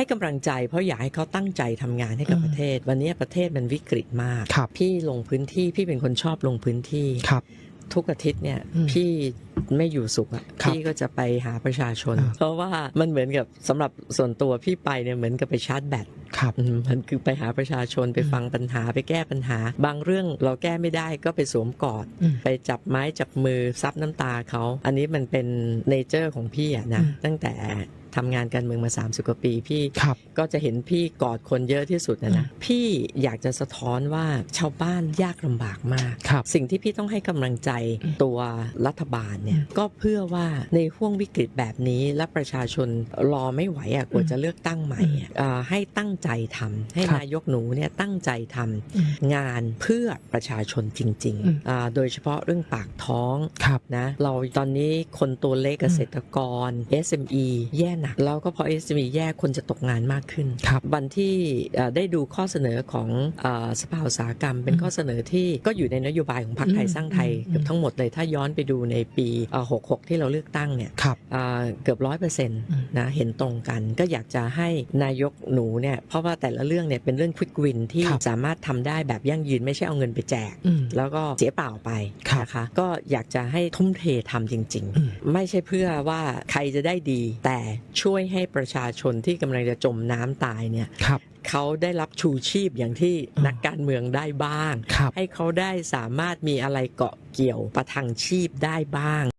ให้กำลังใจเพราะอยากให้เขาตั้งใจทำงานให้กับอืมประเทศ วันนี้ประเทศมันวิกฤตมากครับพี่ลงพื้นที่พี่เป็นคนชอบลงพื้นที่ครับทุกอาทิตย์เนี่ยอืมพี่ไม่อยู่สุขอะครับพี่ก็จะไปหาประชาชนอ่าเพราะว่ามันเหมือนกับสำหรับส่วนตัวพี่ไปเนี่ยเหมือนกับไปชาร์จแบต ครับอืมมันคือไปหาประชาชนไปอืมฟังปัญหาไปแก้ปัญหา บางเรื่องเราแก้ไม่ได้ก็ไปสวมกอดอืมไปจับไม้จับมือซับน้ำตาเขา อันนี้มันเป็นเนเจอร์ของพี่อะนะอืมตั้งแต่ทำงานการเมืองมา 30 กว่าปีพี่ครับก็จะเห็นพี่กอดคนเยอะที่สุดนะนะพี่อยากจะสะท้อนว่าชาวบ้านยากลำบากมากครับสิ่งที่พี่ต้องให้กำลังใจตัวรัฐบาลเนี่ยก็เพื่อว่าในห่วงวิกฤตแบบนี้และประชาชนรอไม่ไหวอะกว่าจะเลือกตั้งใหม่อะเอ่อให้ตั้งใจทำให้ครับนายกหนูเนี่ยตั้งใจทำอืมงานเพื่อประชาชนจริงอืมๆอ่าโดยเฉพาะเรื่องปากท้องครับนะเราตอนนี้คนตัวเล็กเกษตรกร SME แย่หนักแล้วก็พอ SME แย่คนจะตกงานมากขึ้นครับวันที่เอ่อได้ดูข้อเสนอของเออสภาอุตสาหกรรม เป็นอืมข้อเสนอที่ก็อยู่ในนโยบายของพรรคไทยอืมสร้างไทยอืมเกือบทั้งหมดเลยถ้าย้อนไปดูในปีเอ่อ66 ที่เราเลือกตั้งเนี่ยครับเอ่อเกือบร้อยเปอร์เซ็นต์อืมนะเห็นตรงกันก็อยากจะให้นายกหนูเนี่ยเพราะว่าแต่ละเรื่องเนี่ยเป็นเรื่องควิกวินที่ครับสามารถทำได้แบบยั่งยืนไม่ใช่เอาเงินไปแจกอืมแล้วก็เสียเปล่าไปครับนะคะก็อยากจะให้ทุ่มเททำจริงอืมๆไม่ใช่เพื่อว่าใครจะได้ดี แต่ช่วยให้ประชาชนที่กำลังจะจมน้ำตายเนี่ยครับเขาได้รับชูชีพอย่างที่อ่านันักการเมืองได้บ้างครับให้เขาได้สามารถมีอะไรเกาะเกี่ยวประทังชีพได้บ้าง